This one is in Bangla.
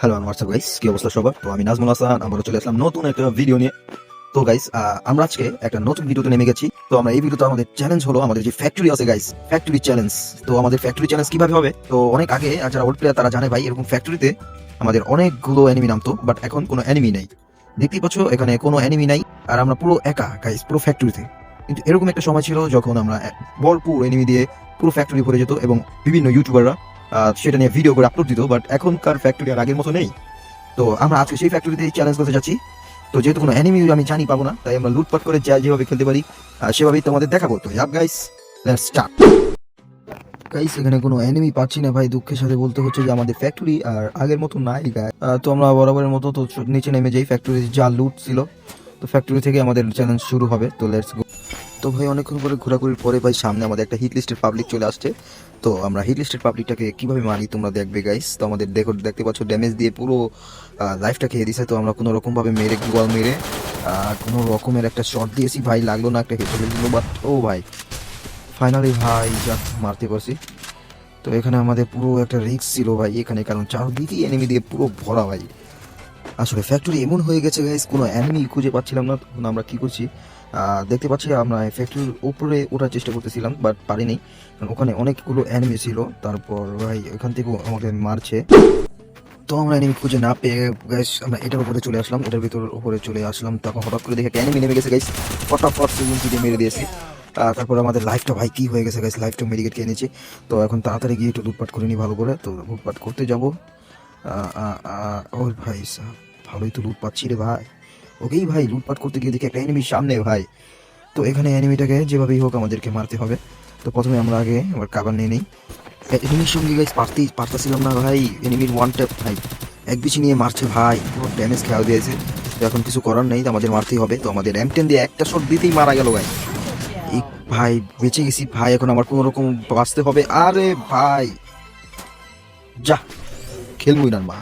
হ্যালো হোয়াটসঅ্যাপ গাইস কি অবস্থা সবার? তো আমি নাজমুল হাসান আমরা চলে আসলাম নতুন একটা ভিডিও নিয়ে। তো গাইস আমরা আজকে একটা নতুন ভিডিওতে নেমে গেছি। তো আমরা এই ভিডিওতে আমাদের চ্যালেঞ্জ হলো আমাদের যে ফ্যাক্টরি আছে গাইস ফ্যাক্টরি চ্যালেঞ্জ তো আমাদের ফ্যাক্টরি চ্যালেঞ্জ কীভাবে হবে? তো অনেক আগে যারা ওল্ড প্লেয়ার তারা জানে ভাই, এরকম ফ্যাক্টরিতে আমাদের অনেকগুলো অ্যানিমি নামতো বাট এখন কোনো অ্যানিমি নেই। দেখতেই পাচ্ছ, এখানে কোনো অ্যানিমি নাই, আর আমরা পুরো একা গাইস পুরো ফ্যাক্টরিতে কিন্তু এরকম একটা সময় ছিল যখন আমরা ভরপুর এনিমি দিয়ে পুরো ফ্যাক্টরি ভরে যেত, এবং বিভিন্ন ইউটিউবাররা সেটা নিয়ে ভিডিও করে আপলোড দিত বাট এখনকার ফ্যাক্টরি আর আগের মতো নেই। তো আমরা আজকে সেই ফ্যাক্টরিতে চ্যালেঞ্জ করতে যাচ্ছি। তো যেহেতু কোনো অ্যানিমি আমি জানি পাবো না, তাই আমরা লুটপাট করে যা যেভাবে খেলতে পারি সেভাবেই তোমাদের দেখাবো। তো yup guys let's start guys এখানে কোনো অ্যানিমি পাচ্ছি না, ভাই, দুঃখের সাথে বলতে হচ্ছে যে আমাদের ফ্যাক্টরি আর আগের মতো নাই গায়ে তো আমরা বরাবরের মতো তো নিচে নেমে যাই ফ্যাক্টরি যা লুট ছিল, তো ফ্যাক্টরি থেকে আমাদের চ্যালেঞ্জ শুরু হবে, তো লেটস গো তো ভাই, অনেকক্ষণ পরে ঘোরাঘুরির পরে ভাই সামনে আমাদের একটা হিট লিস্টের পাবলিক চলে আসছে। তো আমরা হিট লিস্টের পাবলিকটাকে কীভাবে মারি তোমরা দেখবে গাইস তো আমাদের দেখো, দেখতে পাচ্ছ ড্যামেজ দিয়ে পুরো লাইফটা খেয়ে দিছে। তো আমরা কোনো রকম ভাবে মেরে, গোয়াল মেরে কোনো রকমের একটা শট দিয়েছি। ভাই, লাগল না একটা হেড দিল বাট ও ভাই ফাইনালি ভাই যা মারতে পারছি। তো এখানে আমাদের পুরো একটা রিস্ক ছিল ভাই, এখানে। কারণ চারদিকেই এনিমি দিয়ে পুরো ভরা ভাই। আসলে ফ্যাক্টরি এমন হয়ে গেছে গাইস কোনো এনিমি খুঁজে পাচ্ছিলাম না। তখন আমরা কী করছি? দেখতে পাচ্ছি আমরা ফ্যাক্টরির উপরে ওঠার চেষ্টা করতেছিলাম বাট পারিনি। কারণ ওখানে অনেকগুলো অ্যানিমি ছিল। তারপর ভাই ওখান থেকেও আমাকে মারছে। তো আমরা এনিমি খুঁজে না পেয়ে গাইস আমরা এটার উপরে চলে আসলাম। এটার ভিতর উপরে চলে আসলাম। তখন হঠাৎ করে দেখে এনিমি নেমে গেছে গাইস ফটাফট সেগুন দিয়ে মেরে দিয়েছি। তারপর আমাদের লাইফটা ভাই কি হয়ে গেছে গাইস লাইফটা মেডিকেট খেয়ে নিয়েছি। তো এখন তাড়াতাড়ি গিয়ে একটু লুটপাট করে নিই ভালো করে। তো লুটপাট করতে যাব। ও ভাই ভালোই তো লুট পাচ্ছি রে ভাই। ওকেই ভাই লুটপাট করতে গিয়ে দেখি একটা এনিমির সামনে ভাই। তো এখানে এনিমিটাকে যেভাবেই হোক আমাদেরকে মারতে হবে। তো প্রথমে আমরা আগে আবার কাবার নিয়ে নিই। এনিমির সঙ্গে গাইস পারতেই পারতেছিলাম না ভাই। এনিমির ওয়ান ট্যাপ ভাই। এক বিচি নিয়ে মারছে ভাই। পুরো ড্যামেজ খেয়াল দিয়েছে। তো এখন কিছু করার নেই, তো আমাদের মারতেই হবে। তো আমাদের এম টেন দিয়ে একটা শট দিতেই মারা গেল ভাই। এই ভাই, বেঁচে গেছি ভাই। এখন আমার কোনো রকম বাঁচতে হবে। আরে ভাই। যা, খেলবই না, মা।